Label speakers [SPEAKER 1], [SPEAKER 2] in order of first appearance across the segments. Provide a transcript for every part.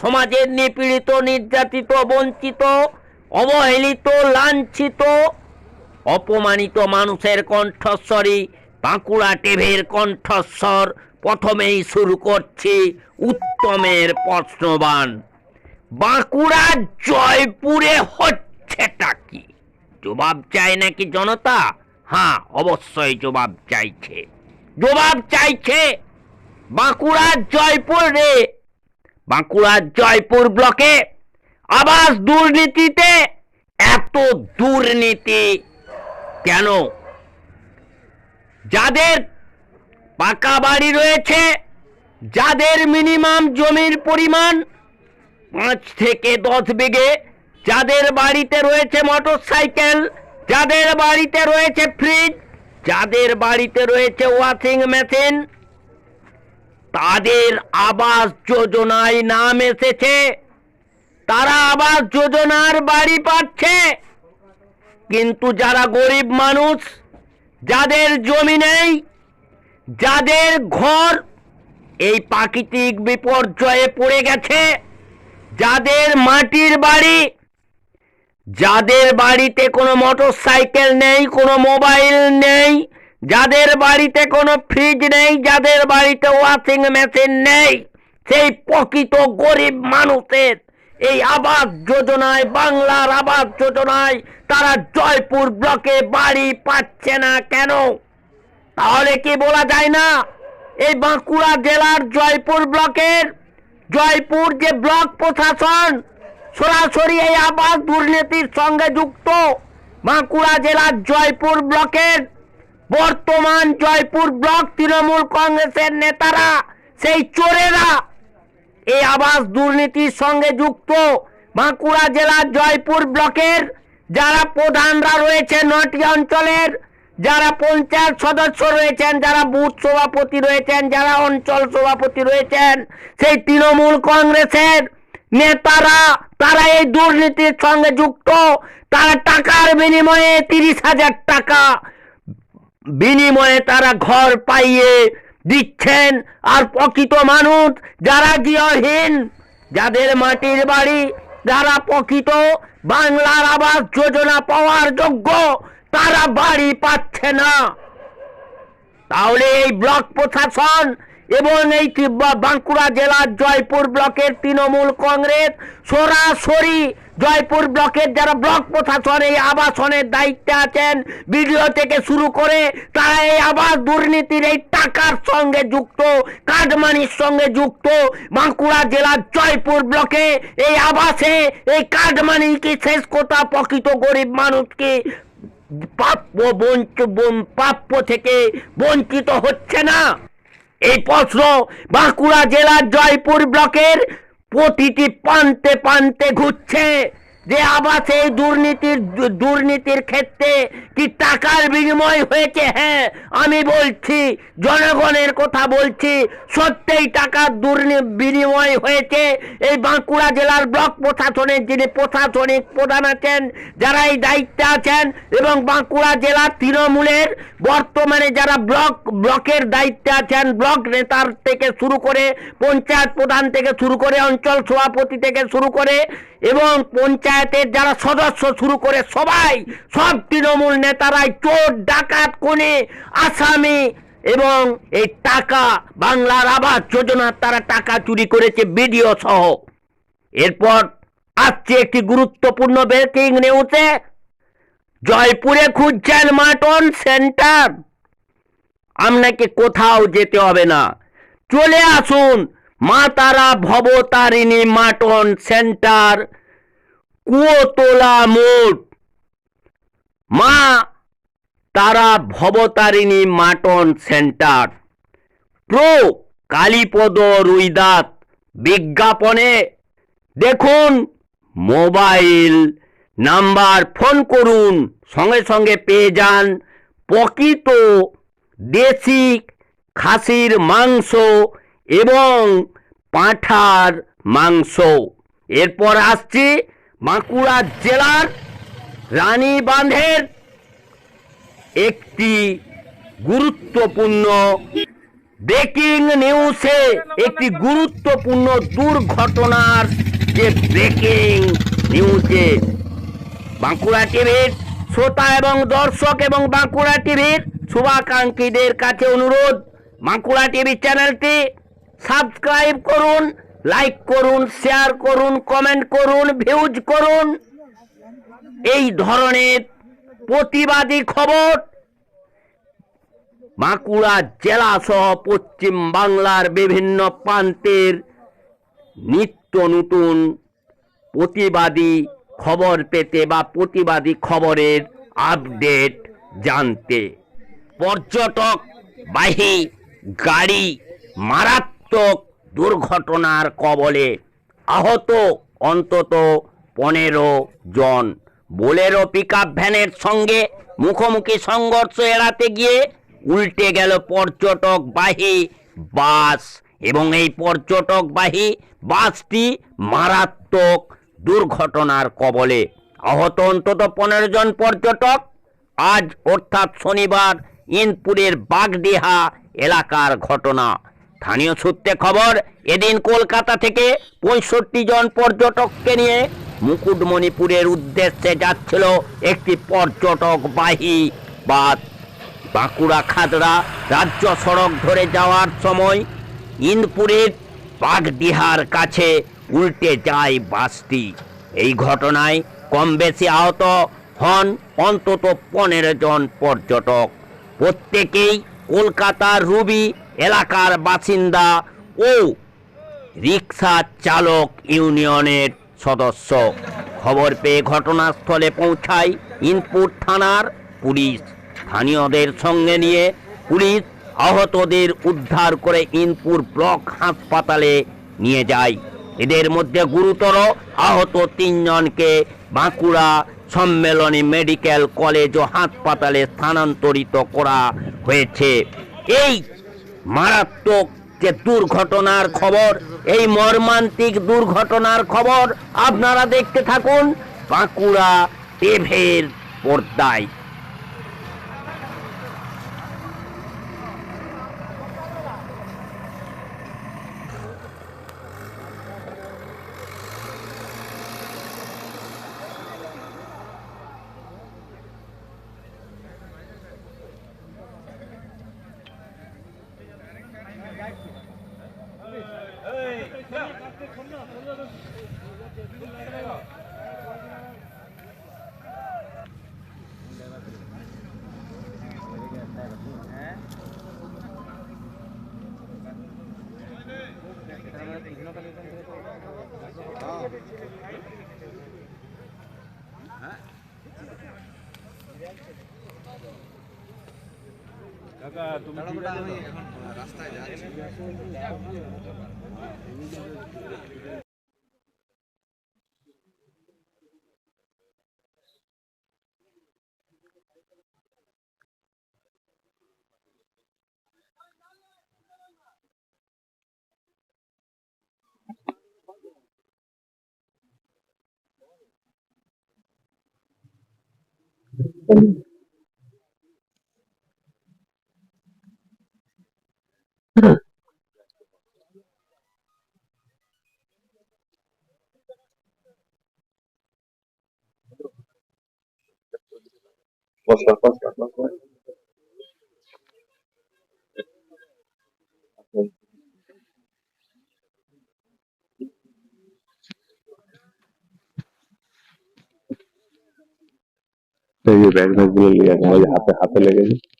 [SPEAKER 1] সমাজের নিপীড়িত, নির্যাতিত, বঞ্চিত, অবহেলিত, লাঞ্ছিত, অপমানিত মানুষের কণ্ঠস্বরই বাঁকুড়া টেভের কণ্ঠস্বর প্রথমেই শুরু করছি উত্তমের প্রশ্নবান। বাঁকুড়া জয়পুরে হচ্ছেটা কি? জবাব চায় নাকি জনতা? হ্যাঁ অবশ্যই জবাব চাইছে। জবাব চাইছে বাঁকুড়ার জয়পুর রে। বাঁকুড়ার জয়পুর ব্লকে আবাস দুর্নীতিতে এত দুর্নীতি কেন? যাদের পাকা বাড়ি রয়েছে, যাদের মিনিমাম জমির পরিমাণ পাঁচ থেকে দশ বিঘে, যাদের বাড়িতে রয়েছে মোটর সাইকেল যাদের বাড়িতে রয়েছে ফ্রিজ, যাদের বাড়িতে রয়েছে ওয়াশিং মেশিন তাদের আবাস যোজনায় নাম এসেছে। তারা আবাস যোজনার বাড়ি পাচ্ছে। কিন্তু যারা গরিব মানুষ, যাদের জমি নেই, যাদের ঘর, এই প্রাকৃতিক বিপর্যয়ে পড়ে গেছে। যাদের মাটির বাড়ি, যাদের বাড়িতে কোনো মোটর সাইকেল নেই, কোনো মোবাইল নেই যাদের বাড়িতে কোনো ফ্রিজ নেই, যাদের বাড়িতে ওয়াশিং মেশিন নেই, সেই প্রকৃত গরিব মানুষের এই আবাস যোজনায়, বাংলার আবাস যোজনায় তারা জয়পুর ব্লকে বাড়ি পাচ্ছে না কেন? তাহলে কি বলা যায় না? এই বাঁকুড়া জেলার জয়পুর ব্লকের জয়পুর যে ব্লক প্রশাসন, সরাসরি এই আবাস দুর্নীতির সঙ্গে যুক্ত বাঁকুড়া জেলার জয়পুর ব্লকের বর্তমান জয়পুর ব্লক তৃণমূল কংগ্রেসের নেতারা, সেই চোরেরা এই আবাস দুর্নীতির সঙ্গে যুক্ত বাঁকুড়া জেলার জয়পুর ব্লকের যারা প্রধানরা রয়েছে নটি অঞ্চলের, যারা পঞ্চায়েত সদস্য রয়েছেন, যারা বুথ সভাপতি রয়েছেন, যারা অঞ্চল সভাপতি রয়েছেন, সেই তৃণমূল কংগ্রেসের নেতারা, তারা এই দুর্নীতির সঙ্গে যুক্ত। তারা টাকার বিনিময়ে তিরিশ হাজার টাকা বিনিময়ে তারা ঘর পাইয়ে দিচ্ছেন। আর প্রকৃত মানুষ যারা গৃহহীন, যাদের মাটির বাড়ি, যারা প্রকৃত বাংলার আবাস যোজনা পাওয়ার যোগ্য, তারা বাড়ি পাচ্ছে না। তাহলে এই ব্লক প্রশাসন এবং এই বাঁকুড়া জেলার জয়পুর ব্লকের তৃণমূল কংগ্রেস সরাসরি জয়পুর ব্লকের যারা ব্লক প্রশাসন এই আবাসনের দায়িত্বে আছেন বিডিও থেকে শুরু করে তারা এই আবাস দুর্নীতির এই টাকার সঙ্গে যুক্ত কাঠমানির সঙ্গে যুক্ত বাঁকুড়া জেলার জয়পুর ব্লকে এই আবাসে এই কাঠমানি কি শেষ কথা? প্রকৃত গরিব মানুষকে প্রাপ্য বঞ্চ প্রাপ্য থেকে বঞ্চিত হচ্ছে না। এই প্রশ্ন বাঁকুড়া জেলার জয়পুর ব্লকের প্রতিটি প্রান্তে প্রান্তে ঘুরছে। যে আবাসে এই দুর্নীতির দুর্নীতির ক্ষেত্রে কি টাকার বিনিময় হয়েছে? হ্যাঁ আমি বলছি, জনগণের কথা বলছি, সত্যিই টাকার দুর্নী, বিনিময় হয়েছে। এই বাঁকুড়া জেলার ব্লক প্রশাসনের যিনি প্রশাসনিক প্রধান আছেন, যারা এই দায়িত্বে আছেন, এবং বাঁকুড়া জেলার তৃণমূলের বর্তমানে যারা ব্লক, ব্লকের দায়িত্বে আছেন, ব্লক নেতার থেকে শুরু করে পঞ্চায়েত প্রধান থেকে শুরু করে অঞ্চল সভাপতি থেকে শুরু করে এবং পঞ্চায়েতের যারা সদস্য শুরু করে সবাই, সব তৃণমূল নেতারাই চোর, ডাকাত কোণে আসামি এবং এই টাকা, বাংলার আবাস যোজনার তারা টাকা চুরি করেছে বিডিও সহ। এরপর আসছে একটি গুরুত্বপূর্ণ ব্রেকিং নিউজে জয়পুরে খুঁজছেন মাটন সেন্টার। আপনাকে কোথাও যেতে হবে না। চলে আসুন মা তারা ভবতারিণী মাটন সেন্টার, কুয়োতলা মোড়। মা Tara Bhabatarini mutton centre. Pro Kalipada Ruidas বিজ্ঞাপনে দেখুন মোবাইল নাম্বার, ফোন করুন, সঙ্গে সঙ্গে পেয়ে যান প্রকৃত দেশি খাসির মাংস এবং পাঁঠার মাংস। এরপর আসছি বাঁকুড়া জেলার রানীবাঁধের একটি গুরুত্বপূর্ণ ব্রেকিং নিউজে একটি গুরুত্বপূর্ণ দুর্ঘটনার যে ব্রেকিং নিউজে বাঁকুড়া টিভির শ্রোতা এবং দর্শক এবং বাঁকুড়া টিভির শুভাকাঙ্ক্ষীদের কাছে অনুরোধ, বাঁকুড়া টিভি চ্যানেলটি সাবস্ক্রাইব করুন, লাইক করুন, শেয়ার করুন, কমেন্ট করুন, ভিউজ করুন। এই ধরনের প্রতিবাদী খবর বাঁকুড়া জেলা সহ পশ্চিম বাংলার বিভিন্ন প্রান্তের নিত্য নতুন প্রতিবাদী খবর পেতে বা প্রতিবাদী খবরের আপডেট জানতে। পর্যটক বাহী গাড়ি মারাত্মক দুর্ঘটনার কবলে আহত অন্তত পনেরো জন। বোলেরো পিক ভ্যানের সঙ্গে মুখোমুখি সংঘর্ষ এড়াতে গিয়ে উল্টে গেল পর্যটক বাহী বাস এবং এই পর্যটক বাহী বাসটি মারাত্মক দুর্ঘটনার কবলে। আহত অন্তত পনেরো জন পর্যটক আজ অর্থাৎ শনিবার ইনপুরের বাগডিহা এলাকার ঘটনা। স্থানীয় সূত্রে খবর, এদিন কলকাতা থেকে পঁয়ষট্টি জন পর্যটককে নিয়ে মুকুটমণিপুরের উদ্দেশ্যে যাচ্ছিল একটি পর্যটক বাহী বাস। বাঁকুড়া খাদড়া রাজ্য সড়ক ধরে যাওয়ার সময় ইন্দপুরের বাগডিহার কাছে উল্টে যায় বাসটি। এই ঘটনায় কম বেশি আহত হন অন্তত পনেরো জন পর্যটক। প্রত্যেকেই কলকাতার রুবি এলাকার বাসিন্দা ও রিক্সা চালক ইউনিয়নের সদস্য। খবর পেয়ে ঘটনাস্থলে পৌঁছায় ইনপুট থানার পুলিশ। স্থানীয়দের সঙ্গে নিয়ে পুলিশ আহতদের উদ্ধার করে ইনপুর ব্লক হাসপাতালে নিয়ে যায়। এদের মধ্যে গুরুতর আহত তিনজনকে বাঁকুড়া সম্মেলনী মেডিকেল কলেজ ও হাসপাতালে স্থানান্তরিত করা হয়েছে। এই মারাত্মক যে দুর্ঘটনার খবর এই মর্মান্তিক দুর্ঘটনার খবর আপনারা দেখতে থাকুন বাঁকুড়া টেভের পর্দায়। কাকা তুমি রাস্তায় যাচ্ছি।
[SPEAKER 2] Poszła, poszła, poszła. এই যে ব্যাগ ব্যাগগুলো নিয়ে আসে ওই যে হাতে হাতে লেগেছে হয়েছে,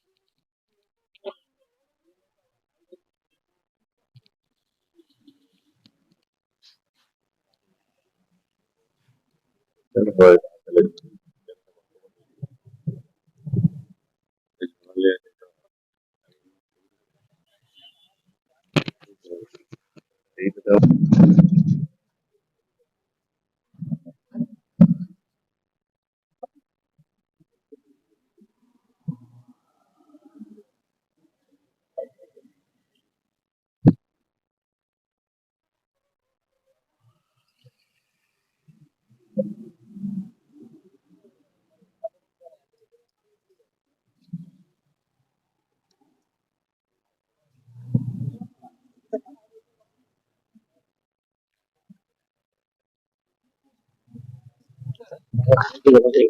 [SPEAKER 3] কীভাবে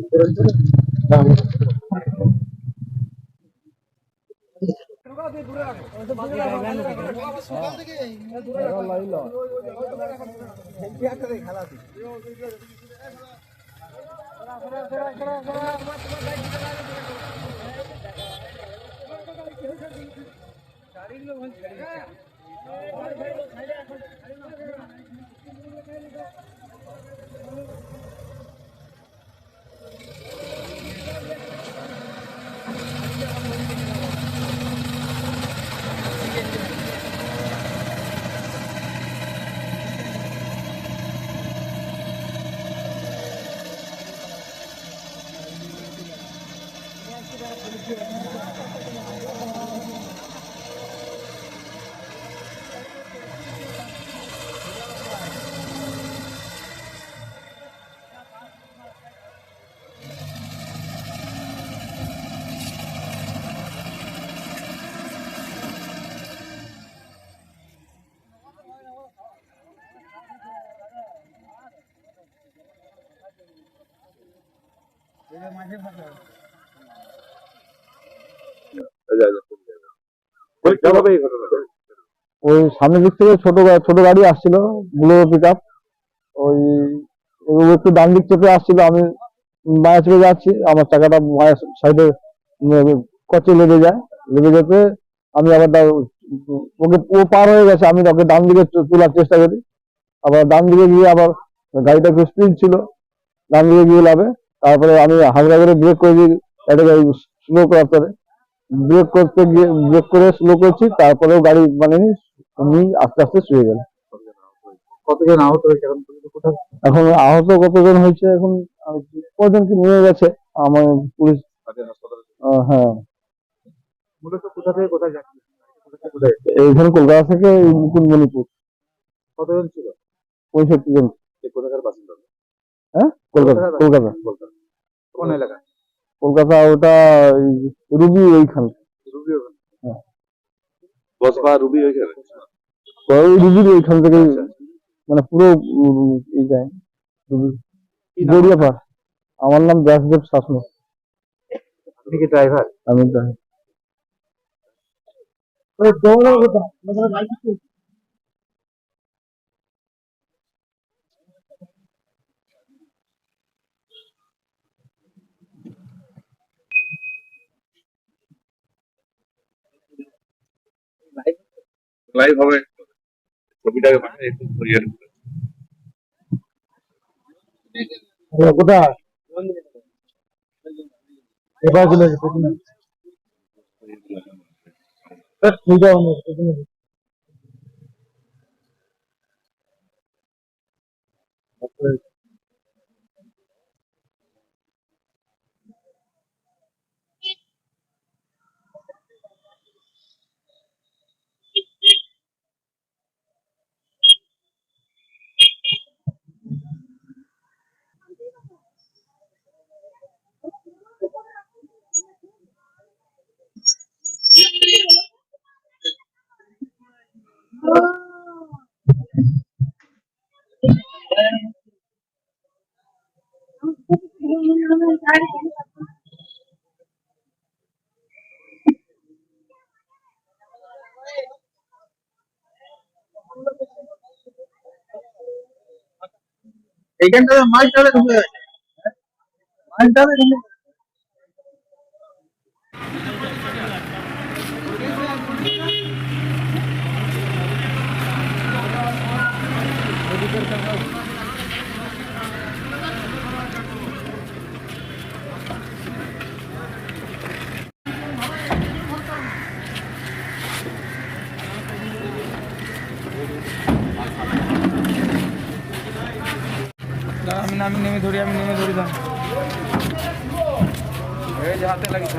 [SPEAKER 4] ওই সামনের দিক থেকে ছোট ছোট গাড়ি আসছিল বুলেরো পিক আপ ওই একটু ডান দিক চেপে আসছিল, আমি বাঁয়া চেপে যাচ্ছি, আমার চাকাটা বাঁয়া সাইডে কচে লেগে যায়। লেগে যেতে আমি আবার ওকে, ও পার হয়ে গেছে, আমি ওকে ডান দিকে তোলার চেষ্টা করি। আবার ডান দিকে গিয়ে আবার গাড়িটা একটু স্পিড ছিল, ডান দিকে গিয়ে লাভে। তারপরে আমি হালকা করে ব্রেক করে দিই এটাকে স্লো করার পরে ব্রেক করতে গিয়ে ব্রেক করে স্লো করছি তারপরেও গাড়ি মানে উনি আস্তে আস্তে শুয়ে গেল
[SPEAKER 3] কতজন আহত হয়েছে এখন
[SPEAKER 4] এখন আহত কতজন হয়েছে এখন আহ, কজনকে নিয়ে গেছে আমার পুলিশ হ্যাঁ।
[SPEAKER 3] মূলত কোথা থেকে কোথায় যাচ্ছে?
[SPEAKER 4] এইখানে কলকাতা থেকে এই মুকুটমণিপুর।
[SPEAKER 3] কতজন ছিল?
[SPEAKER 4] পঁয়ষট্টি জন।
[SPEAKER 3] কোথাকার বাসিন্দা?
[SPEAKER 4] হ্যাঁ? কলকাতা। কলকাতা।
[SPEAKER 3] কলকাতা। কোন এলাকা?
[SPEAKER 4] কলকাতা ওটা রুবি ওইখান।
[SPEAKER 3] রুবি
[SPEAKER 4] হ্যাঁ।
[SPEAKER 3] রুবি ওইখানে?
[SPEAKER 4] ওই রুবির ওইখান থেকে মানে পুরো এই যায়। রুবি। গড়িয়াপাড়। আমার নাম ব্যাসদেব শাসন।
[SPEAKER 3] আপনি কি ড্রাইভার
[SPEAKER 4] আমি জানি
[SPEAKER 3] লাইভ হবে ছবিটাকে পাঠিয়ে একটু ঘুরিয়ে দিন।
[SPEAKER 4] কোথায় এবার চলে গেছে পেছনে সুবিধা হবে পেছনে এইখানটা মাছ টালে ঢুকে গেছে মাছ টালে ঢুকে
[SPEAKER 5] আমি আমি নেমে ধরি আমি নেমে ধরি দাম এই যে হাতে লাগিয়েছে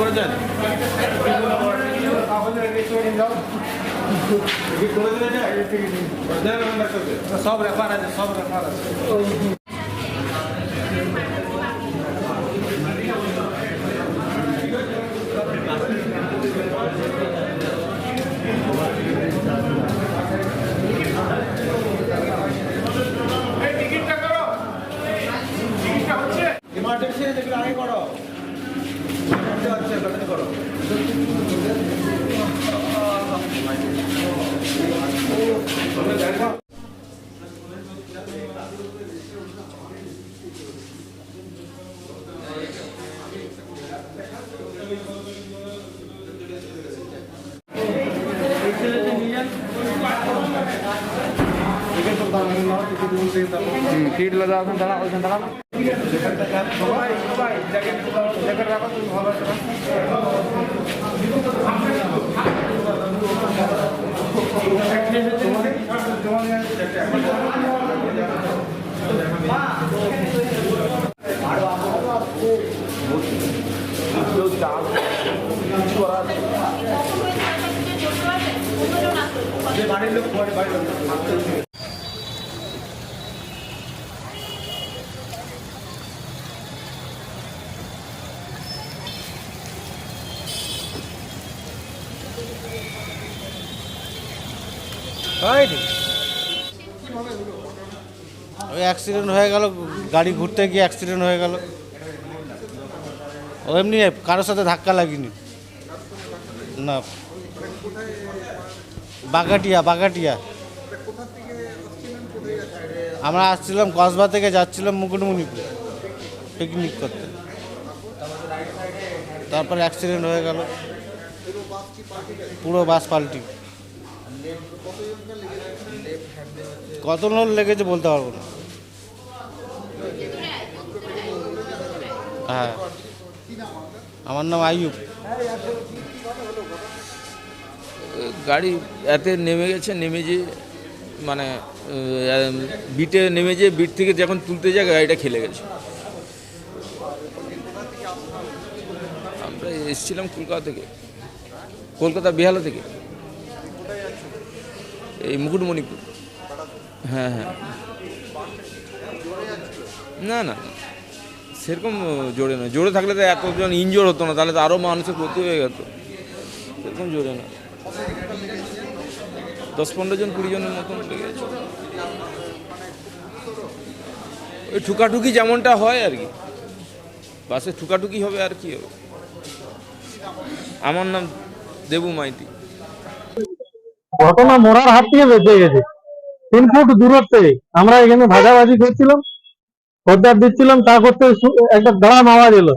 [SPEAKER 6] আর
[SPEAKER 2] সব রেফার আছে সব রেফার আছে। লাগা ওখানে দাঁড়া ওখানে দাঁড়া সবাই সবাই জ্যাকেট জ্যাকেট রাখো
[SPEAKER 7] ওই অ্যাক্সিডেন্ট হয়ে গেল, গাড়ি ঘুরতে গিয়ে অ্যাক্সিডেন্ট হয়ে গেল। ও এমনি কারোর সাথে ধাক্কা লাগিনি। না। বাগাটিয়া বাগাটিয়া আমরা আসছিলাম কসবা থেকে, যাচ্ছিলাম মুকুটমণিপুর পিকনিক করতে। তারপরে অ্যাক্সিডেন্ট হয়ে গেল। পুরো বাস পাল্টি। কত লোক লেগেছে বলতে পারব না। হ্যাঁ। আমার নাম আইয়ুব।
[SPEAKER 8] গাড়ি এতে নেমে গেছে, নেমে যে মানে বিটে নেমে যে বিট থেকে যখন তুলতে যায়, গাড়িটা খেলে গেছে। আমরা এসেছিলাম কলকাতা থেকে, কলকাতা বেহালা থেকে, এই মুকুটমণিপুর। হ্যাঁ হ্যাঁ। না না। সেরকম জোরে না জোরে থাকলে তো এতজন ইনজোর হতো না, তাহলে তো আরও মানুষের ক্ষতি হয়ে যেত। সেরকম জোরে না দশ পনেরো জন, কুড়ি জনের মতন ওই ঠুকাঠুকি যেমনটা হয় আর কি। বাসে ঠুকাঠুকি হবে আর কি হবে। আমার নাম দেবু মাইতি।
[SPEAKER 9] ঘটনা মোড়ার হাত থেকে বেঁচে গেছে। তিন ফুট দূরত্বে আমরা এখানে ভাজাভাজি করছিলাম খদ্দার দিচ্ছিলাম তা করতে একটা দাঁড়াম আওয়াজ এলো।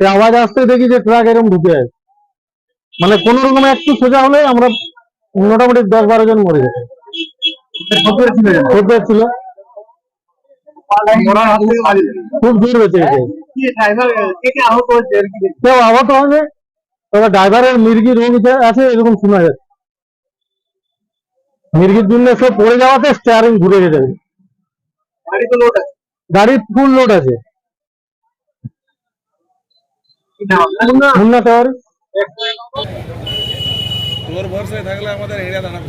[SPEAKER 9] সে আওয়াজ আসতে দেখি যে ট্রাক এরকম ঢুকে আছে। মানে কোন রকম একটু সোজা হলে আমরা মোটামুটি দশ বারো জন মরে যেত খদ্দের ছিল খুব দূর বেঁচে গেছে কেউ আহত হয়নি তবে ড্রাইভারের মির্গি রোগ আছে এরকম শোনা যাচ্ছে। মির্গির জন্য সব পড়ে যাওয়াতে স্টিয়ারিং ঘুরে গেছে গাড়ি ফুল লোড আছে? মুন্না
[SPEAKER 2] তোর ভরসায় থাকলে আমাদের এরিয়া দাঁড়াবে।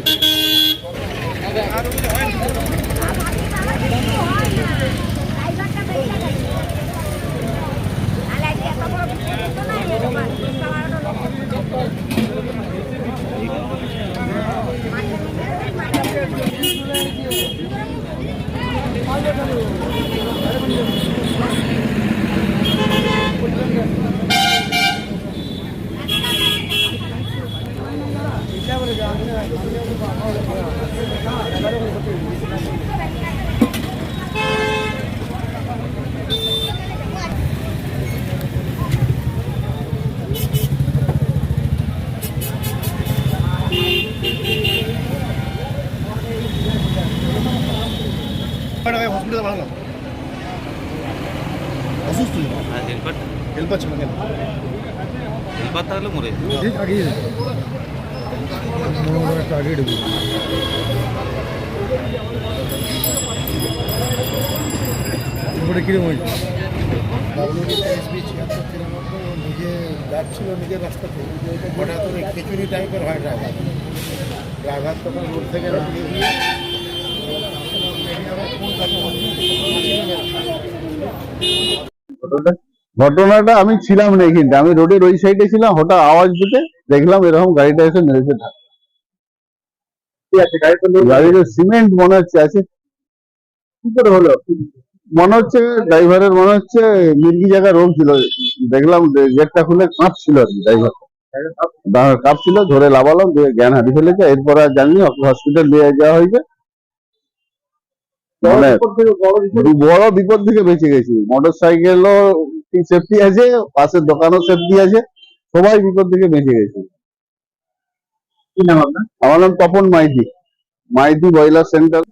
[SPEAKER 10] আগিয়ে মনে হয় একটা আগিয়ে ঢুকবে এরপরে কিরম হয়েছে
[SPEAKER 11] এসবি ছিয়াত্তর তিরানব্বই ও নিজে যাচ্ছিল নিজের রাস্তাতে হঠাৎ খিচুড়ি টাইপের হয় ড্রাইভার ড্রাইভার তখন রোড থেকে নামিয়ে দিয়ে
[SPEAKER 12] ঘটনাটা আমি ছিলাম না এখানটা। আমি রোডের ওই সাইডে ছিলাম হঠাৎ আওয়াজ দিতে দেখলাম এরকম গাড়িটা এসে মেরেছে গাড়িতে সিমেন্ট মনে হচ্ছে আছে। কি করে হলো? মনে হচ্ছে ড্রাইভারের মনে হচ্ছে মির্গি জায়গা রোগ ছিল। দেখলাম গেটটা খুলে কাঁপ ছিল আর কি ড্রাইভার। কাঁপ ছিল। ধরে লাভালাম দিয়ে জ্ঞান হারিয়ে ফেলেছে। এরপর আর জানি হসপিটাল নিয়ে যাওয়া হয়েছে। মানে বড় বিপদ থেকে বেঁচে গেছি। মোটর সাইকেলও সেফটি আছে পাশের দোকানও সেফটি আছে সবাই বিপদ থেকে বেঁচে গেছে। আমার নাম তপন মাইতি মাইতি বয়লার সেন্টার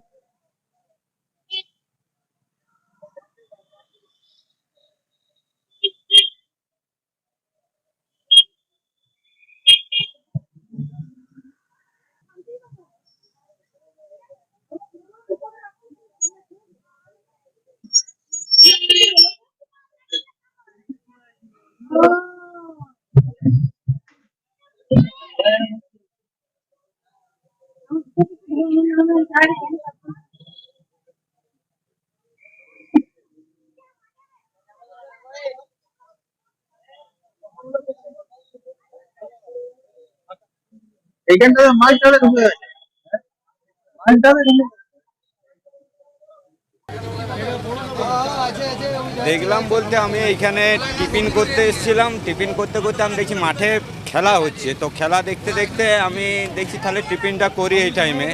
[SPEAKER 12] এইখানটাতে মাছ ধরে ঢুকে গেছে মাছ ধরে
[SPEAKER 13] দেখলাম বলতে আমি এইখানে টিফিন করতে এসেছিলাম। টিফিন করতে করতে আমি দেখছি মাঠে খেলা হচ্ছে। তো খেলা দেখতে দেখতে আমি দেখছি তাহলে টিফিনটা করি এই টাইমে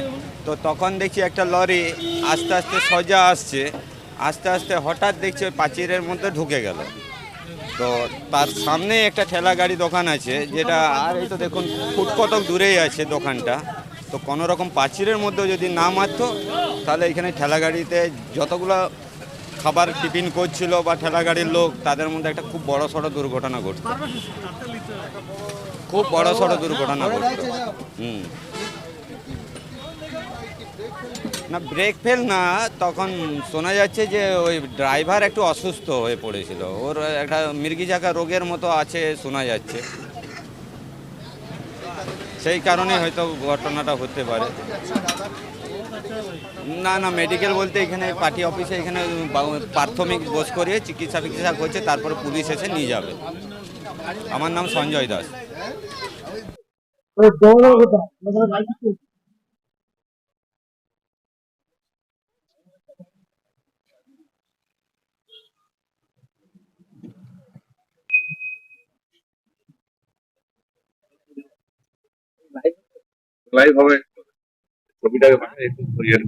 [SPEAKER 13] তো তখন দেখছি একটা লরি আস্তে আস্তে সোজা আসছে। আস্তে আস্তে হঠাৎ দেখছি ওই পাঁচিরের মধ্যে ঢুকে গেল। তো তার সামনে একটা ঠেলা গাড়ি দোকান আছে, যেটা আর এই তো দেখুন ফুট কতক দূরেই আছে দোকানটা। তো কোনো রকম পাঁচিরের মধ্যে যদি না মারতো, তাহলে এখানে ঠেলা গাড়িতে যতগুলো খাবার টিফিন করছিল বা ঠেলা গাড়ির লোক, তাদের মধ্যে একটা খুব বড় সড়ো দুর্ঘটনা ঘটতো খুব বড় সড়ো দুর্ঘটনা ঘটতো হুম। না ব্রেক ফেল না, তখন শোনা যাচ্ছে যে ওই ড্রাইভার একটু অসুস্থ হয়ে পড়েছিল। ওর একটা জায়গা রোগের মতো আছে শোনা যাচ্ছে। সেই কারণে হয়তো ঘটনাটা হতে পারে। না না মেডিকেল বলতে এখানে পার্টি অফিসে এখানে প্রাথমিক বোস করিয়ে চিকিৎসা ফিকিৎসা করছে, তারপরে পুলিশ এসে নিয়ে যাবে। আমার নাম সঞ্জয় দাস।
[SPEAKER 2] লাইভ হবে। ছবিটাকে পাঠিয়ে একটু ক্লিয়ার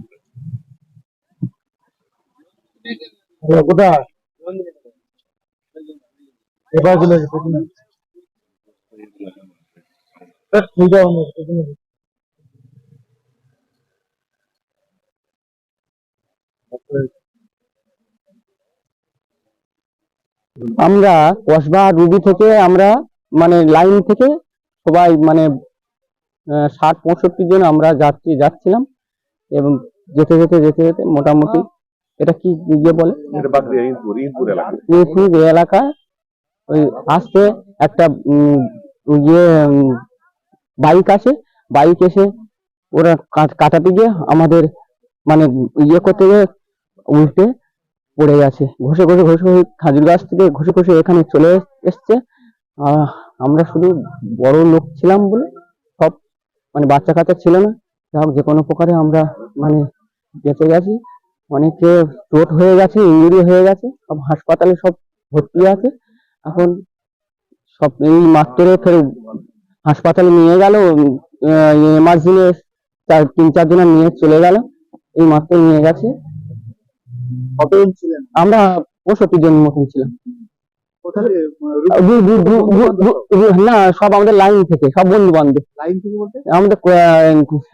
[SPEAKER 12] কোথায়? এবার চলে গেছে।
[SPEAKER 14] আমরা কসবা রুবি থেকে আমরা মানে লাইন থেকে সবাই মানে ষাট পঁয়ষট্টি জন আমরা যাচ্ছি যাচ্ছিলাম এবং যেতে যেতে যেতে যেতে মোটামুটি এটা কি ইয়ে বলে? এলাকায় ওই আসতে একটা ইয়ে বাইক আসে বাইক এসে ওরা কাটাতে গিয়ে আমাদের মানে ইয়ে করতে গিয়ে উল্টে পড়ে গেছে। ঘষে ঘষে ঘষে খাজুর গাছ থেকে ঘষে ঘষে এখানে চলে এসছে। আমরা শুধু বড় লোক ছিলাম বলে মানে বাচ্চা কাচ্চা ছিল না। যাই হোক যে কোনো প্রকারে আমরা মানে বেঁচে গেছি। অনেকে চোট হয়ে গেছে ইঞ্জুরি হয়ে গেছে সব হাসপাতালে সব ভর্তি আছে। এখন সব এই মাত্র ফের হাসপাতালে নিয়ে গেল এমার্জেন্সি চার তিন চার জনের নিয়ে চলে গেল এই মাত্র নিয়ে গেছে। আমরা পঁয়ষট্টি জন মতন ছিলাম। না সব আমাদের লাইন থেকে সব বন্ধু বান্ধব
[SPEAKER 12] লাইন থেকে বলতে?
[SPEAKER 14] আমাদের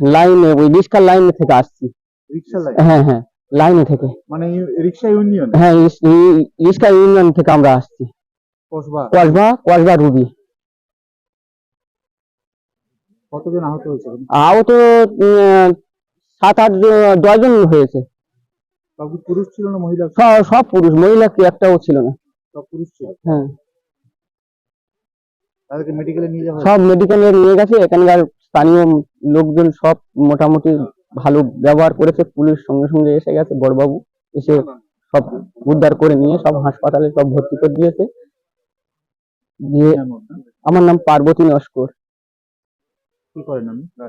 [SPEAKER 14] লাইন ওই রিক্সার লাইন থেকে আসছি।
[SPEAKER 12] রিক্সা লাইন
[SPEAKER 14] হ্যাঁ হ্যাঁ
[SPEAKER 15] লাইনে থেকে।
[SPEAKER 3] মানে রিক্সা ইউনিয়ন?
[SPEAKER 15] হ্যাঁ রিস্কা ইউনিয়ন থেকে আমরা আসছি।
[SPEAKER 3] কসবা?
[SPEAKER 15] কসবা কসবা রুবি।
[SPEAKER 3] কতজন আহত হয়েছে?
[SPEAKER 15] আহত সাত আট জন- দশজন হয়েছে
[SPEAKER 3] সব পুরুষ ছিল না মহিলা
[SPEAKER 15] সব পুরুষ মহিলা কি একটাও ছিল না।
[SPEAKER 3] সব পুরুষ ছিল
[SPEAKER 15] হ্যাঁ।
[SPEAKER 3] তাদেরকে মেডিকেলে নিয়ে যাওয়া
[SPEAKER 15] সব মেডিকেলে নিয়ে গেছে এখানকার স্থানীয় লোকজন সব মোটামুটি ভালো ব্যবহার করেছে পুলিশ সঙ্গে সঙ্গে এসে গেছে বড়বাবু এসে সব উদ্ধার করে নিয়ে সব হাসপাতালে সব ভর্তি করে দিয়েছে। দিয়ে আমার নাম পার্বতী নস্কর।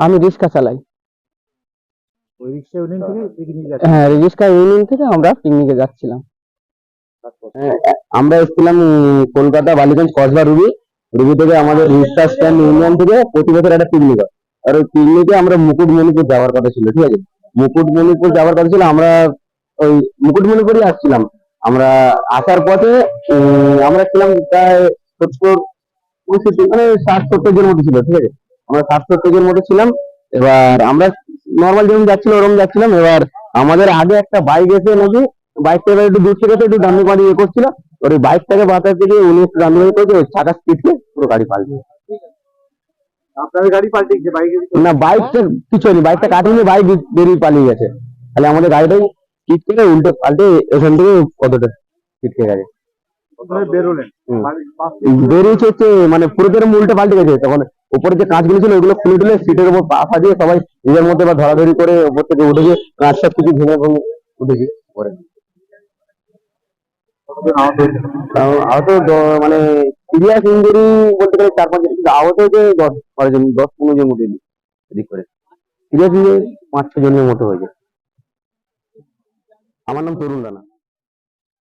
[SPEAKER 15] আমি রিক্সা চালাই। হ্যাঁ রিক্সা ইউনিয়ন থেকে আমরা পিকনিকে যাচ্ছিলাম। আমরা এসেছিলাম কলকাতা, বালিগঞ্জ, কসবা, রুবি। রুবি থেকে আমাদের রিক্সা স্ট্যান্ড ইউনিয়ন থেকে প্রতি বছর একটা পিকনিক হয়। আর ওই পিকনিকে আমরা মুকুটমণিপুর যাওয়ার কথা ছিল, ঠিক আছে? মুকুটমণিপুর যাওয়ার কথা ছিল, আমরা ওই মুকুটমণিপুরই আসছিলাম। আমরা আসার পথে আমরা ছিলাম প্রায় সত্তর পঁয়ষট্টি মানে ষাট, সত্তর জন মতো ছিল, ঠিক আছে? আমরা ষাট, সত্তর জন মতো ছিলাম। এবার আমরা নর্মাল যেরকম যাচ্ছিল, ওরকম যাচ্ছিলাম। এবার আমাদের আগে একটা বাইক এসে নাকি বাইকটা এবার একটু দূর থেকে একটু মারি ইয়ে করছিল। ওর বাইকটাকে বাঁচাতে গিয়ে উনি একটু মারি করেছে ওই চাকা স্পিডে পুরো গাড়ি পাল্টে।
[SPEAKER 3] আপনাদের গাড়ি পাল্টেছে বাইকে
[SPEAKER 15] না বাইকটা কিছু হয়নি বাইকটা কাটিয়ে বাইক বেরিয়ে পালিয়ে গেছে। তাহলে আমাদের গাড়িটাই স্পিড করে উল্টে পাল্টে এখান থেকে কতটা স্পিড গেছে। বেরিয়েছে হচ্ছে মানে পুরো যেরকম উল্টে পাল্টে গেছে। তখন উপরে যে কাঁচগুলো ছিল ওগুলো খুলে তুলে সিটের উপর পা ফা দিয়ে সবাই নিজের মধ্যে বা ধরাধরি করে উপর থেকে উঠেছে কাঁচ সব কিছু ভেঙে ভেঙে উঠেছি
[SPEAKER 3] আহত
[SPEAKER 15] মানে সিরিয়াস ইঞ্জুরি বলতে গেলে চার পাঁচ আহত হয়েছে দশ, বারো জন, দশ পনেরো জন মতো এদিক করে। সিরিয়াস ইঞ্জুরি পাঁচ ছ জনের মতো হয়েছে। আমার নাম তরুণ রানা।